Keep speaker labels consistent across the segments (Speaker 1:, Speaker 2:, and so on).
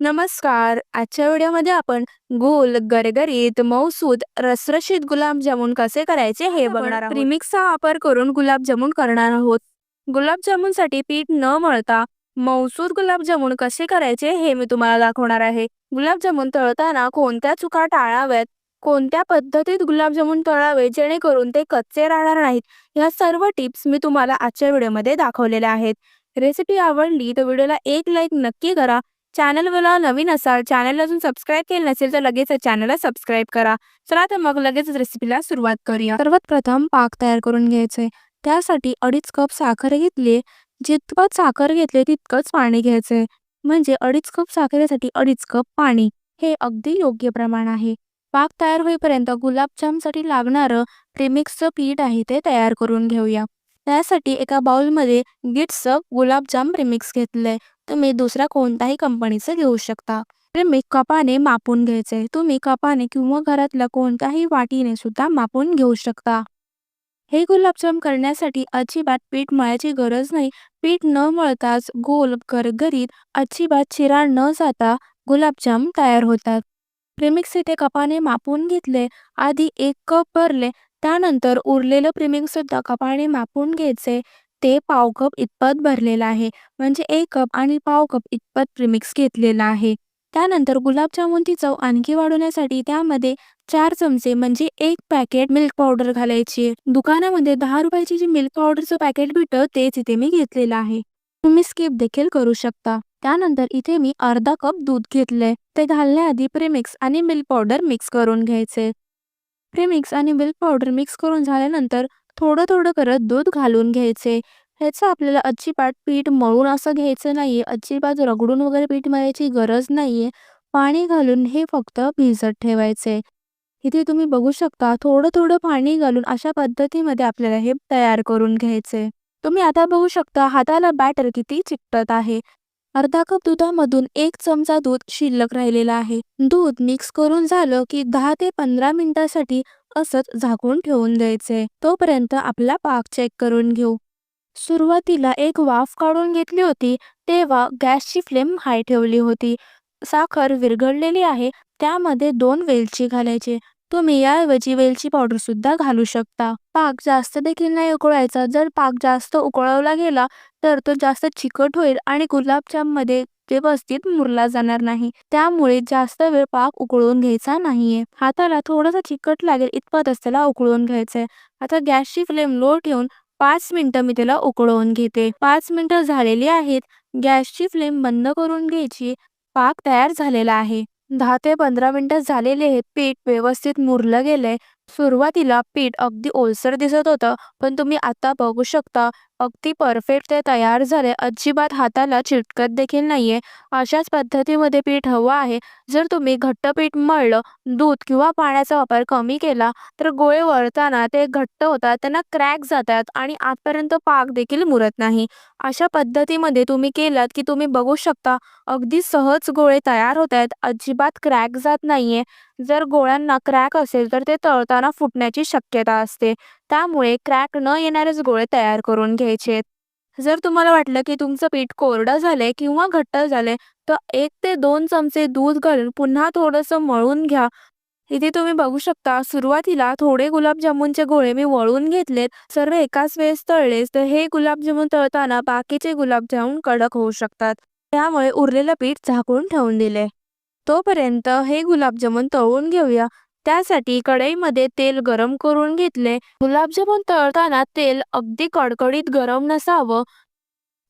Speaker 1: नमस्कार. आजच्या व्हिडिओमध्ये आपण गोल गरगरीत मऊसूद रसरशीत गुलाबजामुन कसे करायचे हे बघणार आहोत. प्रीमिक्सचा वापर करून गुलाबजामुन करणार आहोत. गुलाबजामुनसाठी पीठ न मळता मऊसूद गुलाबजामुन कसे करायचे हे मी तुम्हाला दाखवणार आहे. गुलाबजामुन तळताना कोणत्या चुका टाळाव्यात? कोणत्या पद्धतीत गुलाबजामुन तळावे जेणेकरून ते कच्चे राहणार नाहीत? ह्या सर्व टिप्स मी तुम्हाला आजच्या व्हिडिओमध्ये दाखवलेल्या आहेत. रेसिपी आवडली तर व्हिडिओला एक लाईक नक्की करा. चॅनलला नवीन असाल चॅनल अजून सबस्क्राईब केलं नसेल तर लगेच चॅनलला सबस्क्राईब करा. चला तर मग लगेच रेसिपीला सुरुवात करूया. सर्वात प्रथम पाक तयार करून घ्यायचे त्यासाठी अडीच कप साखर घेतली जितकं साखर घेतले तितकंच पाणी घ्यायचंय. म्हणजे अडीच कप साखरेसाठी अडीच कप पाणी हे अगदी योग्य प्रमाण आहे. पाक तयार होईपर्यंत गुलाबजामसाठी लागणारं प्रेमिक्सचं पीठ आहे ते तयार करून घेऊया. त्यासाठी एका बाउलमध्ये गिट्सचं गुलाबजाम प्रेमिक्स घेतलंय. तुम्ही दुसऱ्या कोणत्याही कंपनीचं घेऊ शकता. मी कपाने मापून घ्यायचे. तुम्ही कपाने किंवा घरातल्या कोणत्याही वाटीने सुद्धा मापून घेऊ शकता. हे गुलाबजाम करण्यासाठी अजिबात पीठ मळायची गरज नाही. पीठ न मळताच गोल गरगरीत अजिबात चिरा न जाता गुलाबजाम तयार होतात. प्रेमिक्स इथे कपाने मापून घेतले. आधी एक कप भरले. त्यानंतर उरलेलं प्रेमिक्स सुद्धा कपाने मापून घ्यायचे. ते पाव कप इतपत भरलेलं आहे. म्हणजे एक कप आणि पाव कप इतपत प्रीमिक्स घेतलेला आहे. त्यानंतर गुलाबजामुनची चव आणखी वाढवण्यासाठी त्यामध्ये चार चमचे म्हणजे एक पॅकेट मिल्क पावडर घालायची. दुकानामध्ये दहा रुपयाची जी मिल्क पावडरचं पॅकेट भेटतं तेच इथे मी घेतलेलं आहे. तुम्ही स्किप देखील करू शकता. त्यानंतर इथे मी अर्धा कप दूध घेतलंय. ते घालण्याआधी प्रेमिक्स आणि मिल्क पावडर मिक्स करून घ्यायचे. प्रेमिक्स आणि मिल्क पावडर मिक्स करून झाल्यानंतर थोडं थोडं करत दूध घालून घ्यायचे. ह्याचं आपल्याला अजिबात पीठ मळून असं घ्यायचं नाहीये. अजिबात रगडून वगैरे पीठ मळायची गरज नाहीये. पाणी घालून हे फक्त भिजत ठेवायचे. इथे तुम्ही बघू शकता थोडं थोडं पाणी घालून अशा पद्धतीमध्ये आपल्याला हे तयार करून घ्यायचे. तुम्ही आता बघू शकता हाताला बॅटर किती चिकटत आहे. अर्धा कप दुधामधून एक चमचा दूध शिल्लक राहिलेला आहे. दूध मिक्स करून झालं की दहा ते पंधरा मिनिटासाठी असंच झाकून ठेवून द्यायचे. तोपर्यंत आपला पाक चेक करून घेऊ. सुरुवातीला एक वाफ काढून घेतली होती तेव्हा गॅसची फ्लेम हाय ठेवली होती. साखर विरघळलेली आहे त्यामध्ये दोन वेलची घालायचे. तुम्ही याऐवजी वेलची पावडर सुद्धा घालू शकता. पाक जास्त देखील नाही उकळायचा. जर पाक जास्त उकळवला गेला तर तो जास्त चिकट होईल आणि गुलाबजाममध्ये व्यवस्थित मुरला जाणार नाही त्यामुळे जास्त वेळ पाक उकळून घ्यायचा नाहीये. हाताला थोडासा चिकट लागेल इतपतच त्याला उकळून घ्यायचंय. आता गॅसची फ्लेम लो ठेवून पाच मिनिटं मी त्याला उकळवून घेते. पाच मिनिटं झालेली आहेत. गॅसची फ्लेम बंद करून घ्यायची. पाक तयार झालेला आहे. दहा ते पंधरा मिनिटं झालेले आहेत. पीठ व्यवस्थित मुरलं गेलंय. सुरुवातीला पीठ अगदी ओलसर दिसत होतं पण तुम्ही आता बघू शकता अगदी परफेक्ट ते तयार झाले. अजिबात हाताला चिटकत देखील नाहीये. अशाच पद्धतीमध्ये पीठ हवं आहे. जर तुम्ही घट्ट पीठ मळलं दूध किंवा पाण्याचा वापर कमी केला तर गोळे वळताना ते घट्ट होतात त्यांना क्रॅक जातात आणि आतपर्यंत पाक देखील मुरत नाही. अशा पद्धतीमध्ये तुम्ही केलात की तुम्ही बघू शकता अगदी सहज गोळे तयार होत आहेत. अजिबात क्रॅक जात नाहीये. जर गोळ्यांना क्रॅक असेल तर ते तळताना फुटण्याची शक्यता असते. त्यामुळे क्रॅक न येणारेच गोळे तयार करून घ्यायचे. जर तुम्हाला वाटलं की तुमचं पीठ कोरडं झालंय किंवा घट्ट झालंय तर एक ते दोन चमचे दूध घालून पुन्हा थोडंसं मळून घ्या. इथे तुम्ही बघू शकता सुरुवातीला थोडे गुलाबजामुनचे गोळे मी वळून घेतलेत. सर्व एकाच वेळेस तळलेच तर हे गुलाबजामुन तळताना बाकीचे गुलाबजामुन कडक होऊ शकतात. त्यामुळे उरलेलं पीठ झाकून ठेवून दिले. तोपर्यंत हे गुलाबजामुन तळून घेऊया. त्यासाठी कढईमध्ये तेल गरम करून घेतले. गुलाबजामुन तळताना तेल अगदी कडकडीत गरम नसावं.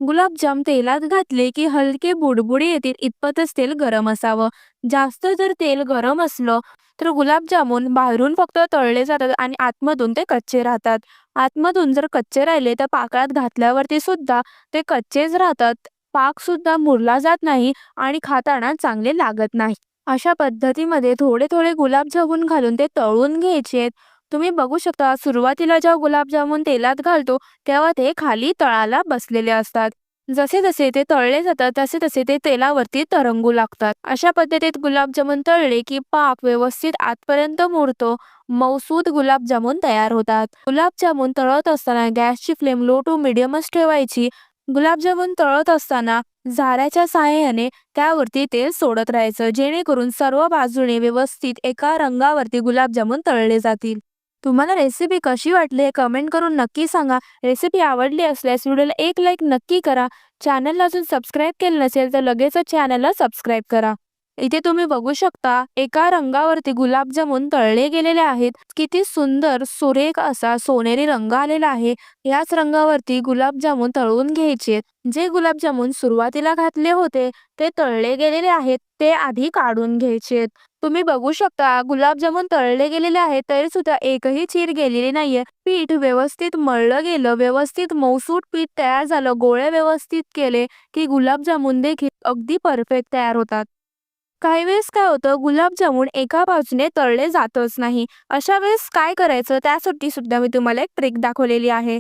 Speaker 1: गुलाबजाम तेलात घातले की हलके बुडबुडी येतील इतपतच तेल गरम असावं. जास्त जर तेल गरम असलं तर गुलाबजामुन बाहेरून फक्त तळले जातात आणि आतमधून ते कच्चे राहतात. आतमधून जर कच्चे राहिले तर पाकात घातल्यावरती सुद्धा ते कच्चेच राहतात. पाक सुद्धा मुरला जात नाही आणि खाताना चांगले लागत नाही. अशा पद्धतीमध्ये थोडे थोडे गुलाबजामुन घालून ते तळून घ्यायचे. तुम्ही बघू शकता सुरुवातीला जेव्हा गुलाबजामुन तेलात घालतो तेव्हा ते खाली तळाला बसलेले असतात. जसे जसे ते तळले जातात तसे तसे ते तेलावरती तरंगू लागतात. अशा पद्धतीत गुलाबजामुन तळले की पाक व्यवस्थित आतपर्यंत मुरतो. मौसूद गुलाबजामुन तयार होतात. गुलाबजामुन तळत असताना गॅसची फ्लेम लो टू मिडियमच ठेवायची. गुलाबजामुन तळत असताना झाऱ्याच्या सहाय्याने त्यावरती तेल सोडत राहायचं जेणेकरून सर्व बाजूने व्यवस्थित एका रंगावरती गुलाबजामुन तळले जातील. तुम्हाला रेसिपी कशी वाटली हे कमेंट करून नक्की सांगा. रेसिपी आवडली असल्यास व्हिडिओला एक लाईक नक्की करा. चॅनलला अजून सबस्क्राईब केलं नसेल तर लगेचच चॅनलला सबस्क्राईब करा. इथे तुम्ही बघू शकता एका रंगावरती गुलाबजामुन तळले गेलेले आहेत. किती सुंदर सुरेख असा सोनेरी रंग आलेला आहे. याच रंगावरती गुलाबजामुन तळून घ्यायचे. जे गुलाबजामुन सुरुवातीला घातले होते ते तळले गेलेले आहेत ते आधी काढून घ्यायचे. तुम्ही बघू शकता गुलाबजामुन तळले गेलेले आहेत तरी सुद्धा एकही चीर गेलेली नाहीये. पीठ व्यवस्थित मळलं गेलं व्यवस्थित मौसूट पीठ तयार झालं गोळे व्यवस्थित केले की गुलाबजामुन देखील अगदी परफेक्ट तयार होतात. काही वेळेस काय होतं गुलाबजामुन एका बाजूने तळले जातच नाही. अशा वेळेस काय करायचं? त्यासाठी सुद्धा मी तुम्हाला एक ट्रिक दाखवलेली आहे.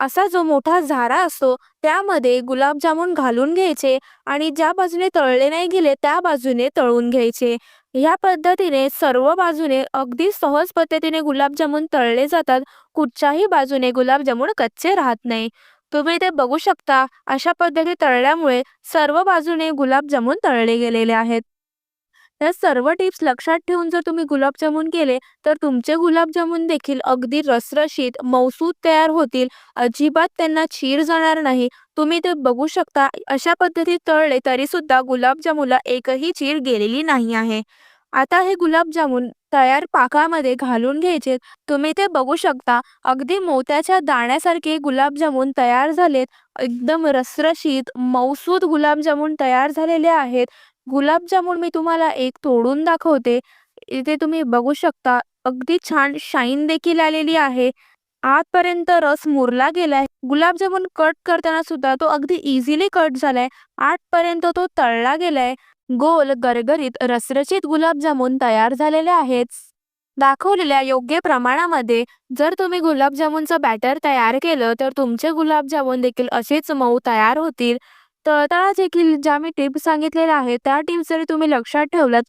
Speaker 1: असा जो मोठा झारा असतो त्यामध्ये गुलाबजामुन घालून घ्यायचे आणि ज्या बाजूने तळले नाही गेले त्या बाजूने तळून घ्यायचे. ह्या पद्धतीने सर्व बाजूने अगदी सहज पद्धतीने गुलाबजामुन तळले जातात. कुठच्याही बाजूने गुलाबजामुन कच्चे राहत नाही. तुम्ही ते बघू शकता अशा पद्धती तळल्यामुळे सर्व बाजूने गुलाबजामुन तळले गेलेले आहेत. या सर्व टिप्स लक्षात ठेवून जर तुम्ही गुलाबजामुन केले तर तुमचे गुलाबजामुन देखील अगदी रसरशीत मौसूद तयार होतील. अजिबात त्यांना चीर जाणार नाही. तुम्ही ते बघू शकता. अशा पद्धतीत तळले तरी सुद्धा गुलाबजामुनला एकही चीर गेलेली नाही आहे. आता हे गुलाबजामुन तयार पाकामध्ये घालून घ्यायचे. तुम्ही ते बघू शकता. अगदी मोत्याच्या दाण्यासारखे गुलाबजामुन तयार झालेत. एकदम रसरशीत मौसूद गुलाबजामुन तयार झालेले आहेत. गुलाबजामुन मी तुम्हाला एक तोडून दाखवते. इथे तुम्ही बघू शकता अगदी छान शाईन देखील आलेली आहे. आतपर्यंत रस मुरला गेलाय. गुलाबजामुन कट करताना सुद्धा तो अगदी इझिली कट झालाय. आठपर्यंत तो तळला गेलाय. गोल गरगरीत रसरचित गुलाबजामुन तयार झालेले आहेत. दाखवलेल्या योग्य प्रमाणामध्ये जर तुम्ही गुलाबजामुनचं बॅटर तयार केलं तर तुमचे गुलाबजामुन देखील असेच मऊ तयार होतील. तर तळतळा देखील ज्या मी टिप्स सांगितलेल्या आहेत त्या टिप्स जरी तुम्ही लक्षात ठेवलात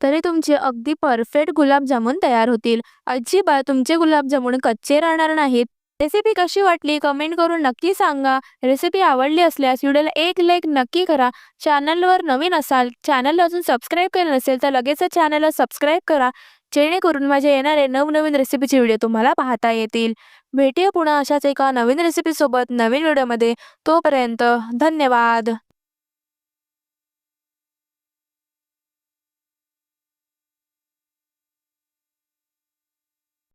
Speaker 1: तरी तुमचे अगदी परफेक्ट गुलाबजामुन तयार होतील. अजिबात तुमचे गुलाबजामुन कच्चे राहणार नाहीत. रेसिपी कशी वाटली कमेंट करून नक्की सांगा. रेसिपी आवडली असल्यास व्हिडिओला एक लाईक नक्की करा. चॅनलवर नवीन असाल चॅनलला अजून सबस्क्राईब केलं नसेल तर लगेचच चॅनलला सबस्क्राईब करा. जेणेकरून माझे येणारे नवनवीन रेसिपीचे व्हिडिओ तुम्हाला पाहता येतील. भेटूया पुन्हा अशाच एका नवीन रेसिपीसोबत नवीन व्हिडिओमध्ये तोपर्यंत धन्यवाद.